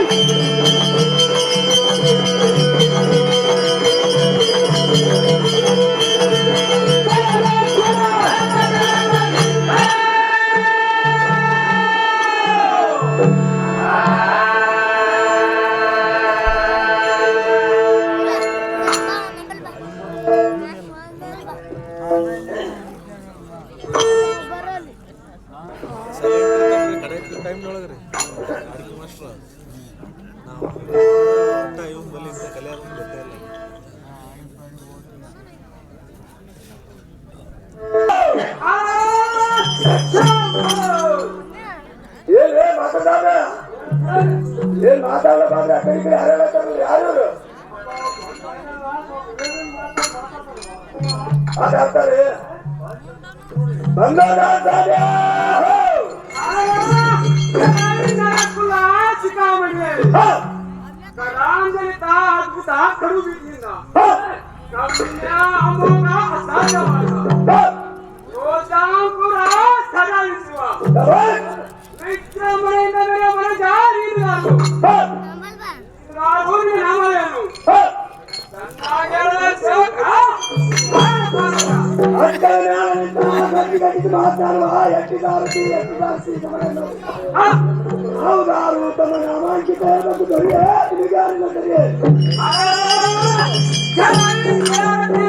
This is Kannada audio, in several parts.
Woo! ಏನ್ ಏನ್ ಮಾತಾಡ ಏನ್ ಮಾತಾಡಬಾರ್ದು ಆ ಕಡೆ ಈ ಕಡೆ ಹರಡತ್ತಾರಲ್ಲ ಯಾರು ಇವ್ರು? ಮಾತಾಡ್ತಾರೆ ಬಂದೋದ ಸಾಧ್ಯ ಅದ್ಭುತ ಕಡು ಬಿಟ್ಟಿಯಿಂದ ಕರುಣ್ಯ ಅಮೋಘ ಅಸಾಧ್ಯವಾದ ಹೌದಾರು ತಮ್ಮ ನಾಮಾಂಕಿತ ಮತ್ತು ದೊರೆಯ ನಿಗಾರಿನ ದೊರೆಯ ಶರತ್ಕಾಲದ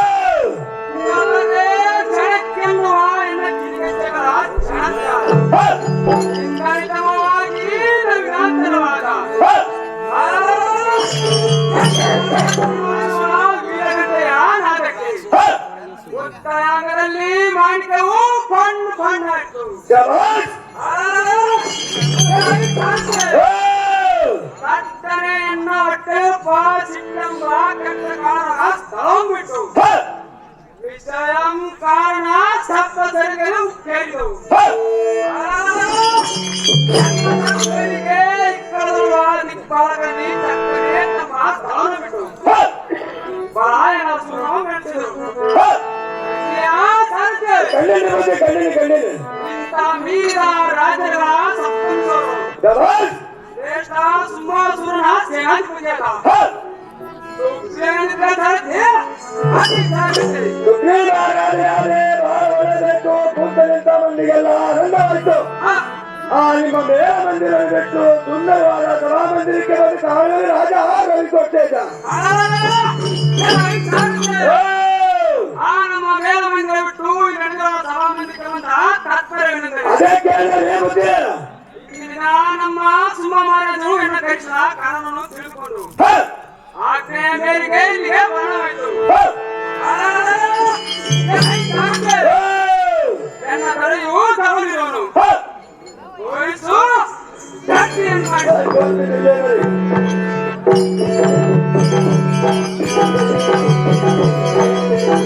காணிக்கவும் பண்ணு பண்ணாக்கும் ஜவாஸ் கத்தனை என்னோட்டு பாசில்லம் ಇಂಥ ಮೀರ ರಾಜರ ಸಪ್ತಂಸರು ಶ್ರೇಷ್ಠ ಸುಂಬಾಸುರನ ಸೇನಾಧಿಪತಿಯಾದ ಸುಕ್ಷೇಂದ್ರ ಧರತೆ ಅತಿ ಸಾಗಿಸಿ ಸುಗ್ರೀವಾರಾಧನೆ ಬಹಳ ಒಳ್ಳೆಯದಾಯ್ತು ಕೂತ ನಿಂತ ಮಂದಿಗೆಲ್ಲ ಆನಂದವಾಯ್ತು ಆ ಆ ನಿಮ್ಮ ಮೇಳ ಮಂದಿರ ಬಿಟ್ಟು ಸುಂದರವಾದ ಸಭಾ ಮಂದಿರಕ್ಕೆ ಬಂದು ಕಾವಲು ರಾಜ ರವಿಕೊಟ್ಟೆ ಇದ್ದ. ಆ ನಮ್ಮ ಮೇಲ ಮಂದಿರ ಬಿಟ್ಟು ಈ ನಡೆದ ಸಭಾ ಮಂದಿರಕ್ಕೆ ಬಂದ ನಮ್ಮ ಸುಮ್ಮ ಮಹಾರಾಜರು ಎನ್ನ ಕಳಿಸಿದ ಕಾರಣವನ್ನು ತಿಳಿದುಕೊಂಡು ಆಜ್ಞೆಯ ಮೇರೆಗೆ ಇಲ್ಲಿಗೆ ತಲೆಯು ಜಾತಿಯನ್ನು Hey,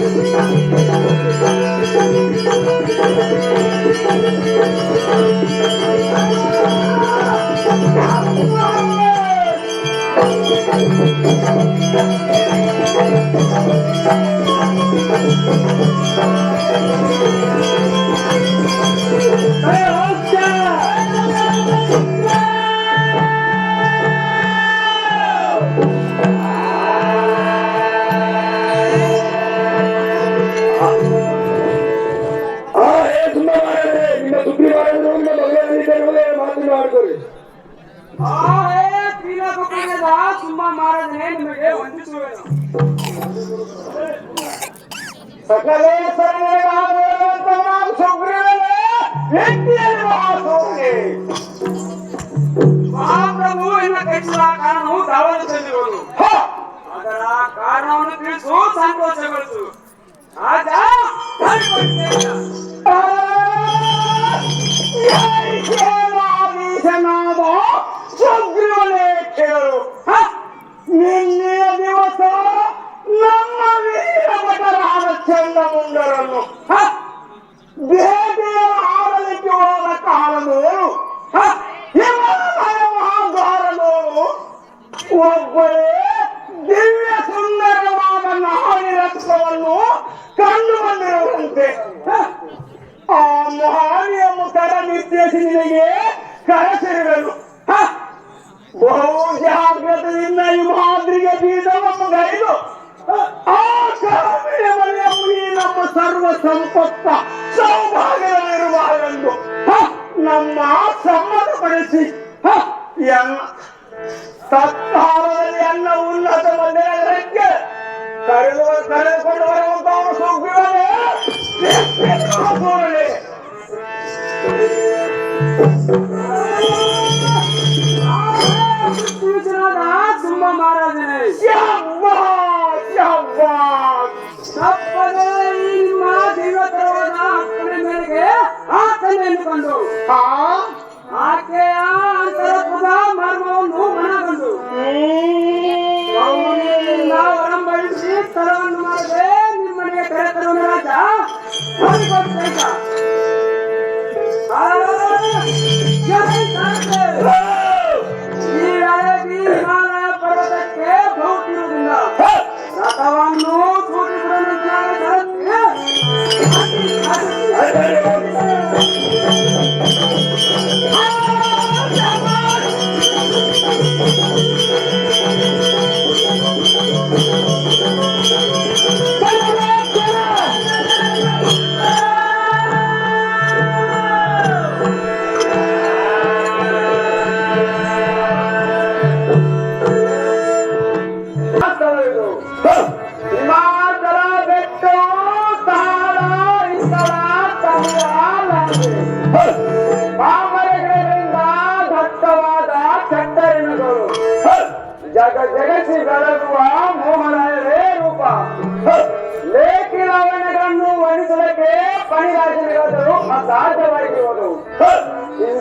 ಎನ್ನ ಕೈಸಲ ಕಾರಣವು ದಾವಣಗೆರೆಯಲ್ಲಿರುವುದು ಹ! ಅದರ ಕಾರಣವನ್ನು ತಿಳಿಸು ಸಂತೋಷಗೊಳಿಸು ರಾಜ ಹೇಳಿಕೊಡ್ತೇನೆ. ಆ! ಯಾರಿಗೇನಾದೀಶನಾದ ಸುಗ್ರೀವನೇ ಕೇಳು ಹ! ನಿನ್ನೆಯ ದಿವಸ ನಮ್ಮ ವೀರ ಭಟರಾದ ಚಂಡಮುಂಡರನ್ನು ಹ! ಭೇಟಿಯ ಆಡಲಿಕ್ಕೆ ಹೋದ ಕಾಲದೋರು ಹ! ಹಿಮಾಲಯ ಮಹಾದ್ವಾರದೋರು ಒಬ್ಬರೇ ದಿವ್ಯ ಸುಂದರವಾದ ನಾಡಿ ರತ್ನವನ್ನು ಕಂಡು ಬಂದಿರುವಂತೆ! ಆ ಮಹಾನಿಯ ಮುಖದ ನಿರ್ದೇಶನಿಗೆ ಕರೆಸಿರುವೆನು! ಬಹು ಜಾಗ್ರತೆಯಿಂದ ಈ ಮಾದ್ರಿಗೆ ಬೀಜವನ್ನು ಗೈದು ಆ ಕಾಮಿಯ ಮನೆಯಲ್ಲಿ ನಮ್ಮ ಸರ್ವ ಸಂಪತ್ತ ಸೌಭಾಗ್ಯದಲ್ಲಿರುವಳೆಂದು ಎಂದು ನಮ್ಮ ಸಮ್ಮತಪಡಿಸಿ ಹ! ಎನ್ನ ಸತ್ತಾರದಲ್ಲಿ ಎನ್ನ ಉನ್ನತ ಮಂದಿರಕ್ಕೆ ಕರೆದು ಕರೆದುಕೊಂಡು ಬರುವಂತಹ ಸುಗ್ರೀವನೇ ಸೂರನೇ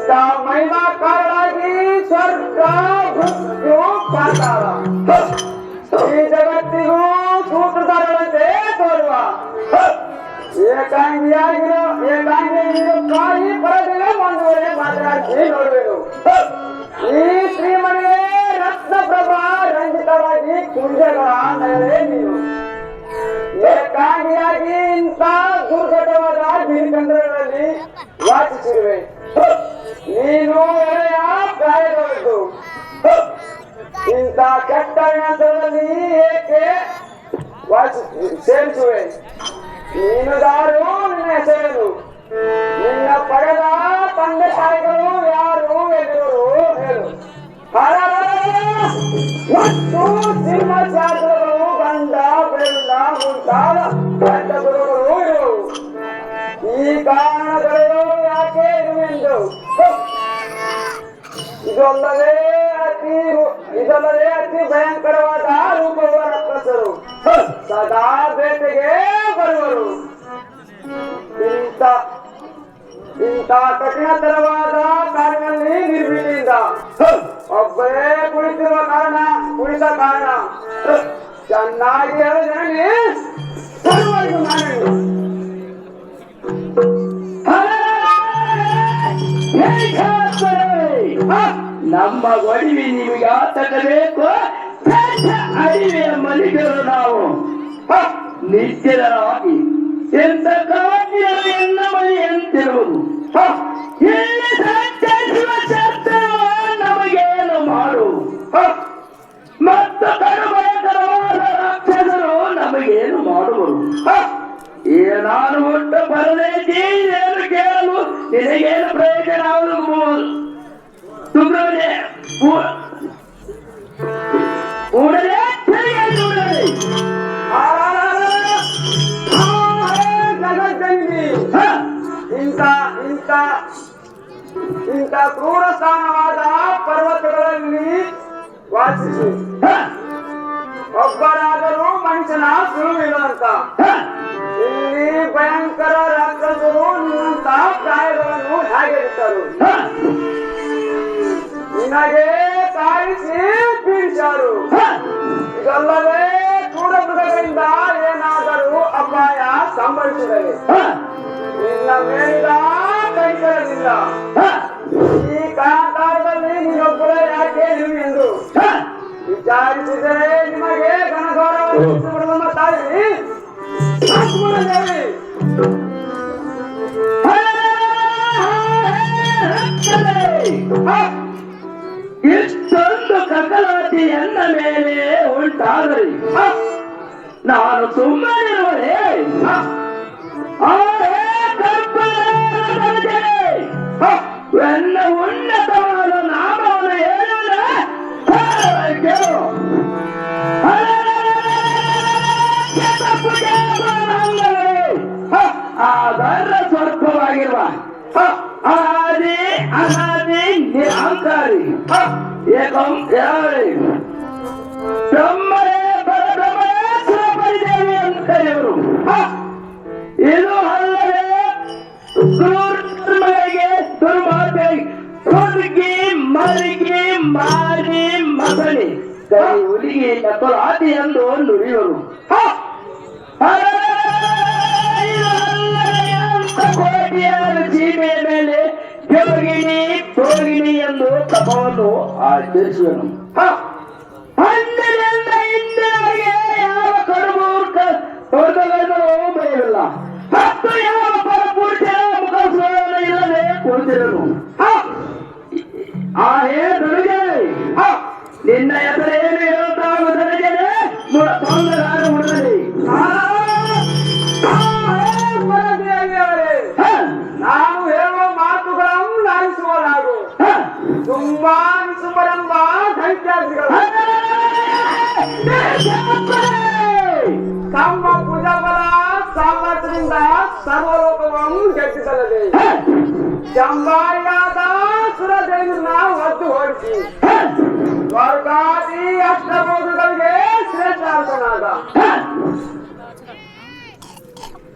ಇಂಥ ಮಹಿಮಾಕಾರರಾಗಿ ಸ್ವರ್ಗ ಮೃತ್ಯು ಪಾತಾಳ ಈ ಜಗತ್ತಿಗೂ ಸೂತ್ರಧಾರರಂತೆ ತೋರುವ ಏಕಾಂಗಿಯಾಗಿರೋ ಏಕಾಂಗಿಯಾಗಿರೋ ಕಾಯಿ ಪರದಿನ ಒಂದೂವರೆ ಮಾತನಾಡಿಸಿ ನೋಡುವೆನು ಈ ಶ್ರೀಮಣಿಯೇ ರತ್ನಪ್ರಭಾ ರಂಜಿತವಾಗಿ ಕುಂಜಗಳ ನಗರೇ ನೀನು ಏಕಾಂಗಿಯಾಗಿ ಇಂಥ ದುರ್ಘಟವಾದ ಗಿರಿಕಂದ್ರಗಳಲ್ಲಿ ವಾಸಿಸಿರುವೆ. ನೀನು ಎಳೆಯ ಪ್ರಾಯದವರೆಗೂ ಇಂಥ ಕೆಟ್ಟ ವಿನಾಶದಲ್ಲಿ ಏಕೆ ವಾಸಿ ಸೇರಿಸುವೆ? ನೀನು ನಿನ್ನ ಹೆಸರೇನು? ನಿನ್ನ ಪಡೆದ ತಂದೆ ತಾಯಿಗಳು ಯಾರು ಎದುರು ಹೇಳು. ಮತ್ತು ಬೆಳ್ಳ ಗುರುಗಳು ಇರುವು ಈ ಕಾರಣಗಳು ಯಾಕೆ ಇರುವೆಂದು ಇದಲ್ಲದೆ ಅತಿ ಇದಲ್ಲದೆ ಅತಿ ಭಯಂಕರವಾದ ರೂಪವ ರಕ್ಷಸರು ಸದಾ ಬೇಟೆಗೆ ಬರುವರು. ಇಂಥ ಇಂಥ ಕಠಿಣತರವಾದ ಕಾರಿನಲ್ಲಿ ನಿರ್ಭೀತಿಯಿಂದ ಒಬ್ಬರೇ ಕುಳಿತಿರುವ ಕಾರಣ, ಕುಳಿತ ಕಾರಣ. ಚೆನ್ನಾಗಿ ಹೇಳಿದ್ರೆ ಸರ್ವರಿಗೂ ನಾನು ನಮ್ಮ ಒಡಿವಿ ನಿಮಗೆ ಆತಕಬೇಕು. ಮಲಿಗರು ನಾವು. ನಿತ್ಯರಾಗಿ ಎಂತ ಕಾವ್ಯರು ಎನ್ನ ಮನೆ ಎಂತಿರುವುದು ಇಲ್ಲಿ ನಮಗೇನು ಮಾಡು. ಮತ್ತು ಏನಾನು ಒಟ್ಟು ಬರದೈತಿ ಏನು ಕೇಳಲು ನಿನಗೇನು ಪ್ರಯೋಜನ ಹ, ಇಂಥ ಕ್ರೂರ ಸ್ಥಾನವಾದ ಪರ್ವತಗಳಲ್ಲಿ ವಾಸಿಸಿ. ಹ, ಒಬ್ಬರಾದರೂ ಮನುಷ್ಯನ ಅಂತ ಇಲ್ಲಿ ಭಯಂಕರ ರಾಕ್ಷಸರು ನಿನ್ನಂತ ಪ್ರಾಯಗಳನ್ನು ಹೇಗೆ ಇಟ್ಟರು ನಿನಗೆ ಕಾಯಿಸಿ ಬೀಳಿಸಾರು. ಇದಲ್ಲದೆ ಮೃಗಗಳಿಂದ ಏನಾದರೂ ಅಪಾಯ ಸಂಭವಿಸಿದರೆ? ನಿನ್ನ ಮೇಲಿದ ಕೈಕರದಿಂದ ಈ ಕಾಂತಾರದಲ್ಲಿ ನೀನೊಬ್ಬರೇ ಯಾಕೆ ನೀವು ಎಂದು. ವಿಚಾರಿಸಿದರೆ ನಿಮಗೆ ಗಣಗೌರವ ತಾಯಿ. ಲಕ್ಷ್ಮಣದೇವಿ ಇಷ್ಟೊಂದು ಕಕಲಾತಿ ಎನ್ನ ಮೇಲೆ ಉಂಟಾದರೆ ನಾನು ಸುಮ್ಮನಿರುವರೆ ಎನ್ನ ಉನ್ನತವಾದ ನಾಮವನ್ನು ಸ್ವರ್ಪವಾಗಿರುವ ಆದಿ ಅನಾದಿ ನಿರಾಂಕಾರಿ ಏಕಂ ಯಾರಿ ಬ್ರಹ್ಮರೇ ಪರಬ್ರಹ್ಮರೇ ಸುರಪರಿದೇವಿ ಅಂತ ಕರೆಯವರು ಇದು ಅಲ್ಲದೆ ದುರ್ಮಗಳಿಗೆ ದುರ್ಮಾರ್ಗ ಹುಡುಗಿ ಮರಿಗೆ ಮಾರಿ ಮಗನಿ ಕೈ ಹುಲಿಗೆ ಆದಿ ಎಂದು ನುಡಿಯವರು ಕೋಟಿಯಾದ ಸೀಮೆಯ ಮೇಲೆ ಯೋಗಿನಿ ಭೋಗಿನಿ ಎಂದು ತಪವನ್ನು ಆಚರಿಸುವನು. ಅಂದಿನಿಂದ ಇಂದಿನವರೆಗೆ ಯಾವ ಕಡುಮೂರ್ಖ ಹೊರದಗಳನ್ನು ಬರೆಯಲಿಲ್ಲ? ಮತ್ತು ಯಾವ ಪರಪುರುಷರ ಮುಖ ಸ್ಮರಣ ಇಲ್ಲದೆ ಕುಳಿತಿರನು? ಆ ಹೇ ದುರ್ಗೆ ನಿನ್ನ ಹೆಸರೇನು ಹೇಳುತ್ತಾಗುತ್ತದೆ ತೊಂದರೆ ಉಳಿದಲಿ ದೇವಿಯವರೇ ದೈತ್ಯಾದಿಗಳು ತಮ್ಮ ಭುಜಬಲ ಸಾಮರ್ಥ್ಯದಿಂದ ಸರ್ವಲೋಕವನ್ನು ಗೆದ್ದಿಸಲದೆ ಜಂಬಾಯಾದ ಸುರದೇವಿನ ಒದ್ದು ಹೋಲಿಸಿ ಸ್ವರ್ಗಾದಿ ಅಷ್ಟಬೋಧಗಳಿಗೆ ಶ್ರೇಷ್ಠಾರ್ಥನಾದ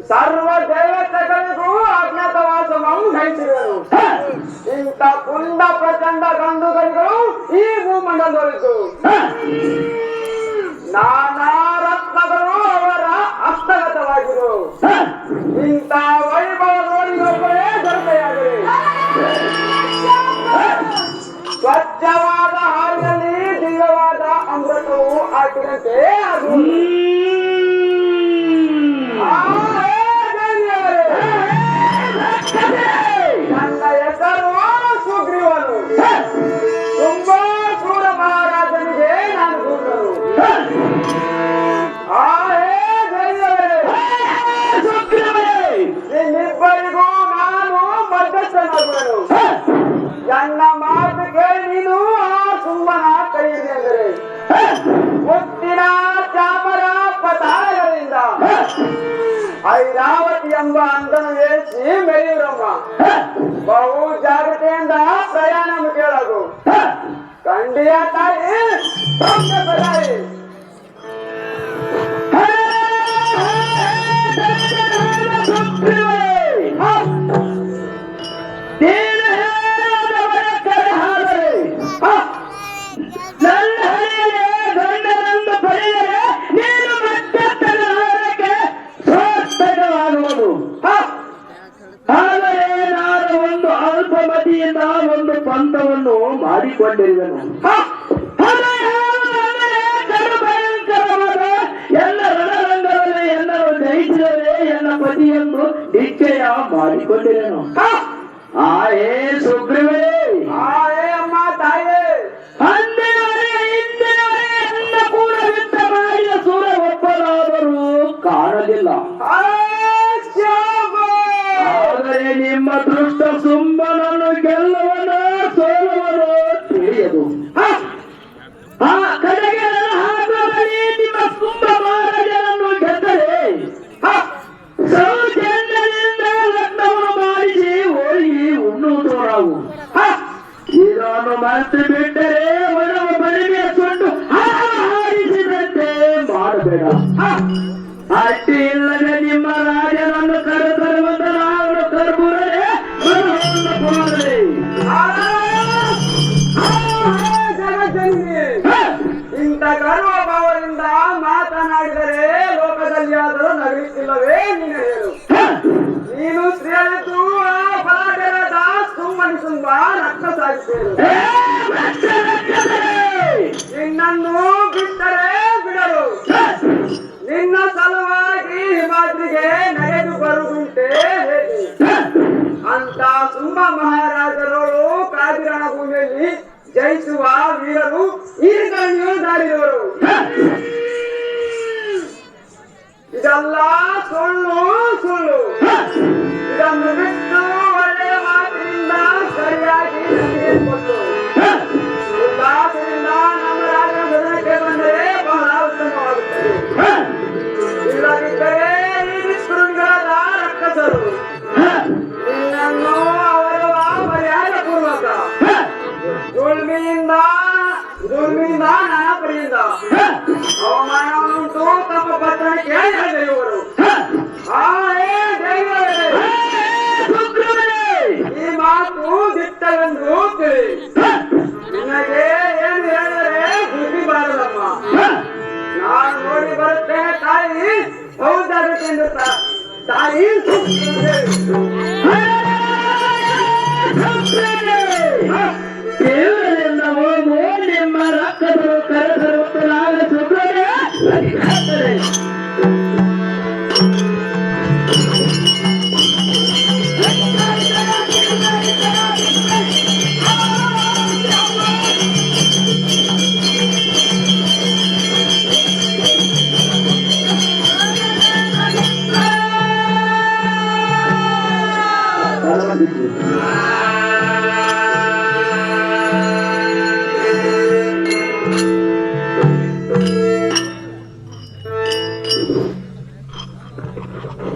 ಸರ್ವ ದೇವತೆಗಳಿಗೂ ಅಜ್ಞಾತವಾಸವನ್ನು ಗಳಿಸಿದರು ಇಂಥ ಪುಂಡ ಪ್ರಚಂಡ ಗಂಡುಗಳಿಗೂ ಈ ಭೂಮಂಡಲದೊಳಿತು ನನ್ನ ಮಾತು ಕೇಳಿ ನೀನು ಆ ಸುಮ್ಮನ ಕೈಯಿದೆ ಎಂದರೆ ಮುತ್ತಿನ ಚಾಮರ ಪತಾಳಗಳಿಂದ ಐರಾವತಿ ಎಂಬ ಅಂದನು ಏರಿಸಿ ಮೆರೆಯುರಮ್ಮ. ಬಹು ಜಾಗ್ರತೆಯಿಂದ ಪ್ರಯಾಣ ಕೇಳದು. ಕಂಡಿಯ ತಾಯಿ ಸೌಖ್ಯ ಅಲ್ಪಮತಿಯಿಂದ ಒಂದು ಪಂಥವನ್ನು ಮಾಡಿಕೊಂಡಿರುವನು. ಎಲ್ಲ ರಣರಂಗದಲ್ಲಿ ಎಲ್ಲರೂ ಜಯಿಸಿದರೆ ಎನ್ನ ಪತಿಯನ್ನು ನಿಶ್ಚಯ ಮಾಡಿಕೊಂಡಿರುವೆನು. ಆ ಹೇ ಸುಗ್ರೀವೇ ಆಯೇ ಅಮ್ಮ ತಾಯೇ. ಅಂದಿನವರೆಗೆ ಇಂದಿನವರೆಗೆ ಕೂಡ ಯುದ್ಧ ಮಾಡಿದ ಸುರ ಒಬ್ಬನಾದರೂ ಕಾಣಲಿಲ್ಲ ನಿಮ್ಮ ದೃಷ್ಟ ಸುಮ್ಮನನ್ನು ಗೆಲ್ಲುವನ. ಸೋಲವನು ನಿನ್ನನ್ನು ಬಿಟ್ಟರೆ ಬಿಡಲು ನಿನ್ನ ಸಲುವಾಗಿ ಹಿಮಾದ್ರಿಗೆ ನಡೆದು ಬರುವುದುಂಟೆ ಅಂತ ಸುಮ್ಮ ಮಹಾರಾಜರವರು ಕಾದಿರಣ ಭೂಮಿಯಲ್ಲಿ ಜಯಿಸುವ ವೀರರು ಈ ಕಣ್ಣು ದಾರಿಯವರು ಇದೆಲ್ಲ ಸುಳ್ಳು ಸುಳ್ಳು. ಇದನ್ನು ಬಿಟ್ಟು ಒಳ್ಳೆಯ ಮಾತಿನಿಂದ ಸರಿಯಾಗಿ ಕೊಟ್ಟು ದೇವರಿಂದ ಹೋಗು ನಿಮ್ಮ ರಕ್ಕರು ಕರೆದರು.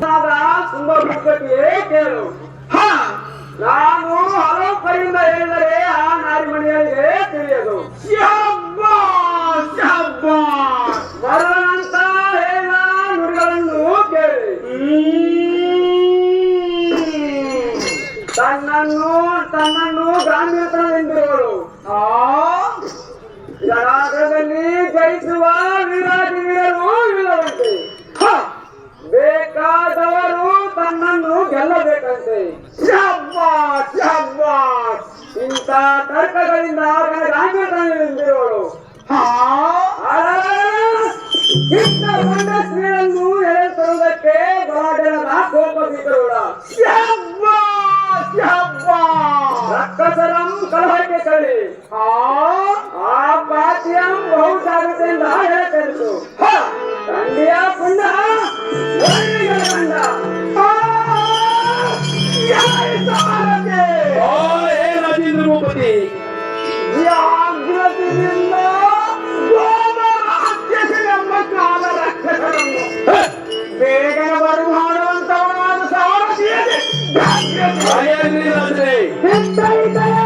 Abra, uma boca de Pedro. Ha! Lá இந்த Ay, ay, ay, ay, ay,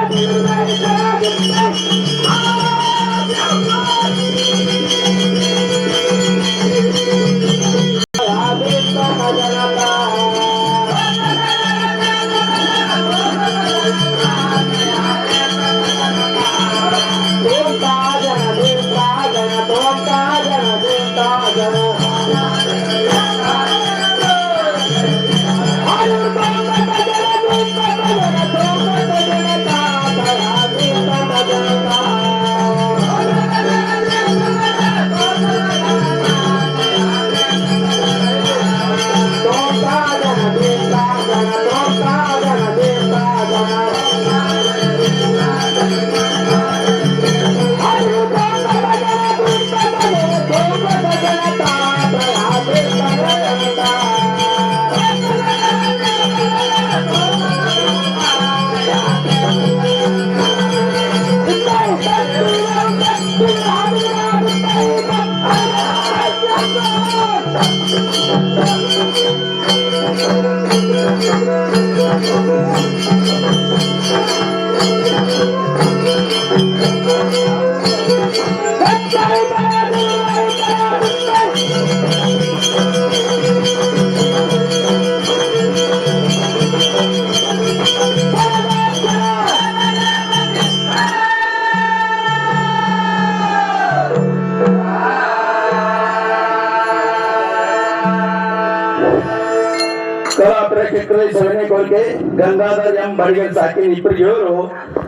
Gangadhar M ಬಳಿಗೆ ಸಾಕಿನ ಇಬ್ಬರಿಗೆ ಇವರು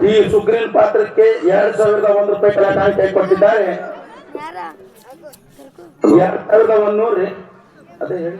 ಈ ಸುಗ್ರೀನ್ ಪಾತ್ರಕ್ಕೆ ಎರಡ್ ಸಾವಿರದ ಒಂದು ರೂಪಾಯಿ ಕಲಾಕಾರ ಕೈ ಕೊಟ್ಟಿದ್ದಾರೆ ಎರಡ್ ಸಾವಿರದ ಒಂದ್ ನೂರ್ರಿ ಅದೇ ಹೇಳಿ